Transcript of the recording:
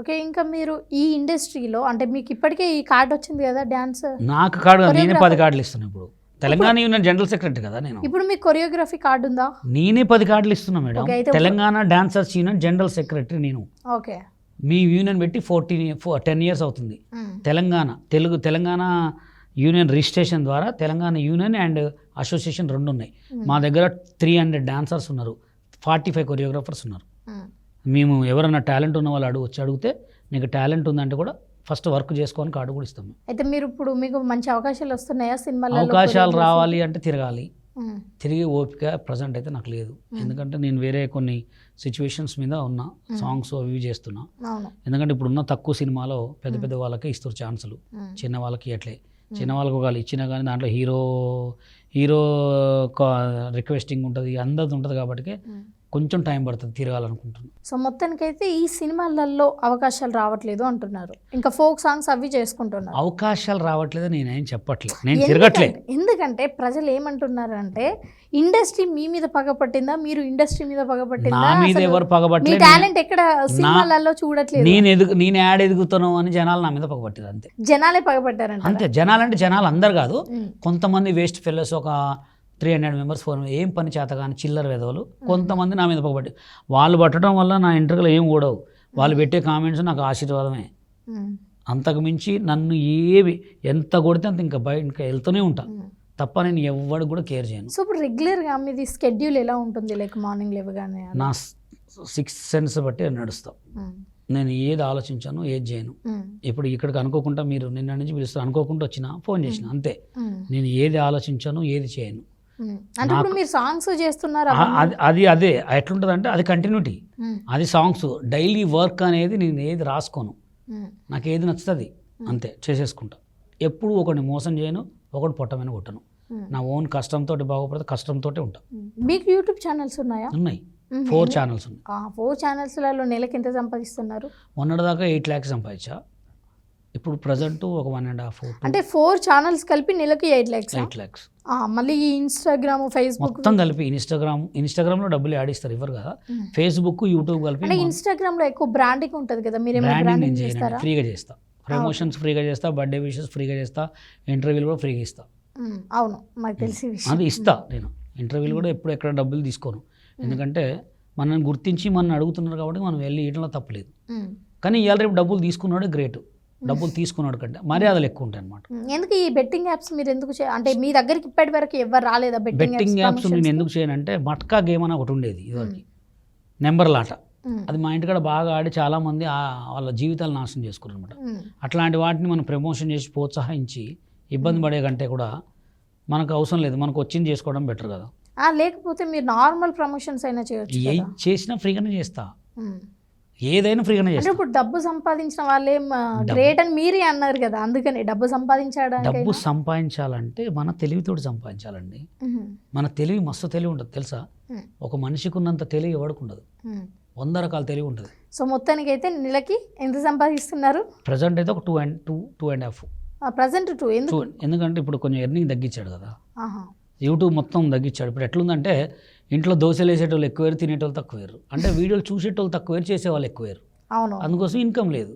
Okay ఇంకా మీరు ఈ ఇండస్ట్రీలో అంటే మీకు ఇప్పటికే ఈ కార్డ్ వచ్చింది కదా డ్యాన్స్? నాకు కార్డు నేనే. పది కార్డులు ఇస్తున్నాను ఇప్పుడు. తెలంగాణ యూనియన్ జనరల్ సెక్రటరీ కదా నేను. ఇప్పుడు మీకు కొరియోగ్రఫీ కార్డు ఉందా? నేనే పది కార్డులు ఇస్తున్నా madam. Telangana dancers union general secretary నేను. ఓకే. మీ యూనియన్ పెట్టి ఫోర్టీన్ టెన్ ఇయర్స్ అవుతుంది. తెలంగాణ తెలుగు తెలంగాణ యూనియన్ రిజిస్ట్రేషన్ ద్వారా తెలంగాణ యూనియన్ అండ్ అసోసియేషన్ రెండు ఉన్నాయి. మా. దగ్గర త్రీ హండ్రెడ్ డాన్సర్స్ ఉన్నారు. ఫార్టీ ఫైవ్ కొరియోగ్రాఫర్స్ ఉన్నారు. మ్మ్. మేము ఎవరైనా టాలెంట్ ఉన్న వాళ్ళు అడుగు వచ్చి అడిగితే నీకు టాలెంట్ ఉందంటే కూడా ఫస్ట్ వర్క్ చేసుకోని కార్డు కూడా ఇస్తాం అయితే మీరు ఇప్పుడు మీకు మంచి అవకాశాలు వస్తున్నాయా సినిమాలలో అవకాశాలు? రావాలి అంటే తిరగాలి. తిరిగి ఓపిక ప్రజెంట్ అయితే నాకు లేదు ఎందుకంటే నేను వేరే కొన్ని సిచ్యువేషన్స్ మీద ఉన్నా సాంగ్స్ అవి ఇవి చేస్తున్నా ఎందుకంటే ఇప్పుడున్న తక్కువ సినిమాలో పెద్ద పెద్ద వాళ్ళకి ఇస్తారు ఛాన్సులు. చిన్న వాళ్ళకి అట్లే చిన్న వాళ్ళకి ఒకవేళ ఇచ్చినా కానీ దాంట్లో హీరో హీరో రిక్వెస్టింగ్ ఉంటుంది అందరిది ఉంటుంది కాబట్టి. కొంచెం టైం పడుతుంది తిరగాలనుకుంటున్నాను సో మొత్తానికైతే ఈ సినిమాలలో అవకాశాలు రావట్లేదు అంటున్నారు. ఇంకా ఫోక్ సాంగ్స్ అవి చేసుకుంటున్నారు. అవకాశాలు రావట్లేదు నేనేం చెప్పట్లేదు. నేను తిరగట్లే ఎందుకంటే- ప్రజలు ఏమంటున్నారు అంటే ఇండస్ట్రీ మీ మీద పగపట్టిందా? మీరు ఇండస్ట్రీ మీద నా పగపట్టిందా మీద ఎవరు మీ పగబట్టలేదు టాలెంట్ ఎక్కడ సినిమాలలో చూడట్లేదు. నేను ఎదుగు నేను యాడ్ ఎదుగుతాను అని జనాలు నా మీద పగబట్టారు అంతే. జనాలే పగపట్టారంట అంతే. జనాలు అంటే జనాలు అందరు కాదు. కొంతమంది వేస్ట్ ఫెలోస్ ఒక త్రీ హండ్రెడ్ మెంబర్స్ ఫోన్ ఏం పని చేత కానీ చిల్లర వెదవలు కొంతమంది నా మీద పగబట్టి వాళ్ళు పట్టడం వల్ల నా ఇంటర్వ్యూలో ఏం ఊడవు. వాళ్ళు పెట్టే కామెంట్స్ నాకు ఆశీర్వాదమే. అంతకు మించి నన్ను ఏవి ఎంత కొడితే అంత ఇంకా బయట ఇంకా వెళ్తూనే ఉంటా. ఉమ్. తప్ప నేను ఎవరికి కూడా కేర్ చేయను. సో ఇప్పుడు రెగ్యులర్గా మీది స్కెడ్యూల్ ఎలా ఉంటుంది? లైక్ మార్నింగ్ లేవగానే? నా సిక్స్ సెన్స్ బట్టి నడుస్తాం. నేను ఏది ఆలోచించాను ఏది చేయను. ఇప్పుడు ఇక్కడికి అనుకోకుండా మీరు నిన్న నుంచి పిలుస్తారు. అనుకోకుండా వచ్చిన ఫోన్ చేసిన అంతే. నేను ఏది ఆలోచించాను ఏది చేయను. అంటే ఇప్పుడు మీరు సాంగ్స్ చేస్తున్నారు అది అది ఎట్లుంటుంది అంటే అది కంటిన్యూటీ అది సాంగ్స్ డైలీ వర్క్ అనేది నేను ఏది రాసుకోను. నాకు ఏది నచ్చుతుంది అంతే చేసేసుకుంటా. ఎప్పుడు ఒకటి మోసం చేయను ఒకటి పొట్టమైన కొట్టను. నా ఓన్ కష్టంతో బాగుపడితే కష్టంతో ఉంటా. మీకు యూట్యూబ్ ఛానల్స్ ఉన్నాయా? ఉన్నాయి. ఫోర్ ఛానల్స్ ఉన్నాయి. ఫోర్ ఛానల్స్లలో నెలకి ఎంత సంపాదిస్తున్నారు? మొన్నటిదాకా ఎయిట్ ల్యాక్స్ సంపాదించా. ఇప్పుడు ప్రజెంట్ ఒక వన్ అండ్ హాఫ్ అంటే ఫోర్ ఛానల్స్ కలిపి నెలకి ఎయిట్ ల్యాక్స్ ఎయిట్ ల్యాక్స్ మళ్ళీ ఈ ఇన్స్టాగ్రామ్ ఫేస్బుక్ మొత్తం కలిపి ఇన్స్టాగ్రామ్ ఇన్స్టాగ్రామ్లో డబ్బులు యాడ్ ఇస్తారు ఇవ్వరు కదా. ఫేస్బుక్ యూట్యూబ్ కలిపి అంటే ఇన్స్టాగ్రామ్లో ఎక్కువ బ్రాండింగ్ ఉంటుంది కదా మీరు బ్రాండింగ్ చేస్తారా? ఫ్రీగా చేస్తా. ప్రమోషన్స్ ఫ్రీగా చేస్తా బర్త్డే విషెస్ ఫ్రీగా చేస్తా ఇంటర్వ్యూలు కూడా ఫ్రీగా ఇస్తా. ఉమ్, అవును మాకు తెలిసి విషయం. అది ఇస్తా నేను. ఇంటర్వ్యూలు కూడా ఎప్పుడు ఎక్కడ డబ్బులు తీసుకోను. ఎందుకంటే మనల్ని గుర్తించి మనం అడుగుతున్నారు కాబట్టి మనం వెళ్ళి ఇయడంలో తప్పలేదు. కానీ ఇవాళ రేపు డబ్బులు తీసుకున్నాడు గ్రేట్ డబ్బులు తీసుకున్నాడు కంటే మర్యాదలు ఎక్కువ ఉంటాయి అనమాట ఎందుకు ఈ బెట్టింగ్ యాప్స్ మీరు ఎందుకు అంటే మీ దగ్గరికి ఇప్పటి వరకు ఎవరు రాలేదా బెట్టింగ్ యాప్స్ నేను ఎందుకు చేయనంటే మట్కా గేమ్ అని ఒకటి ఉండేది ఇదివరకు నెంబర్ లాట. అది మా ఇంటికాడ బాగా ఆడి చాలామంది వాళ్ళ జీవితాలు నాశనం చేసుకున్నారు అనమాట అట్లాంటి వాటిని మనం ప్రమోషన్ చేసి ప్రోత్సహించి ఇబ్బంది పడే కంటే కూడా మనకు అవసరం లేదు. మనకు వచ్చింది చేసుకోవడం బెటర్ కదా. లేకపోతే మీరు నార్మల్ ప్రమోషన్స్ అయినా చేయొచ్చు. చేసినా ఫ్రీగానే చేస్తా. ఏదైనా ఫ్రీగానే ఇప్పుడు డబ్బు సంపాదించిన వాళ్ళే గ్రేట్ అని మీరే అన్నారు కదా అందుకని డబ్బు సంపాదించడానికి డబ్బు సంపాదించాలంటే మన తెలివితోటి సంపాదించాలండి. మన తెలివి మస్తు తెలివి ఉంటుంది తెలుసా. ఒక మనిషికి ఉన్నంత తెలివి ఎవరికి ఉండదు. వంద రకాల తెలివి ఉంటుంది. సో మొత్తానికి అయితే నెలకి ఎంత సంపాదిస్తున్నారు? ప్రజెంట్ అయితే ఒక two and two two and half. Present two ఎందుకు? టూ ఎందుకంటే ఇప్పుడు కొంచెం ఎర్నింగ్ తగ్గించాడు కదా. యూట్యూబ్ మొత్తం తగ్గించాడు. ఇప్పుడు ఎట్లుందంటే ఇంట్లో దోశలు వేసేటోళ్ళు ఎక్కువేరు తినేటోళ్ళు తక్కువేరు అంటే వీడియోలు చూసేటోళ్ళు తక్కువేరు చేసేవాళ్ళు ఎక్కువేరు అవును. అందుకోసం ఇన్కమ్ లేదు.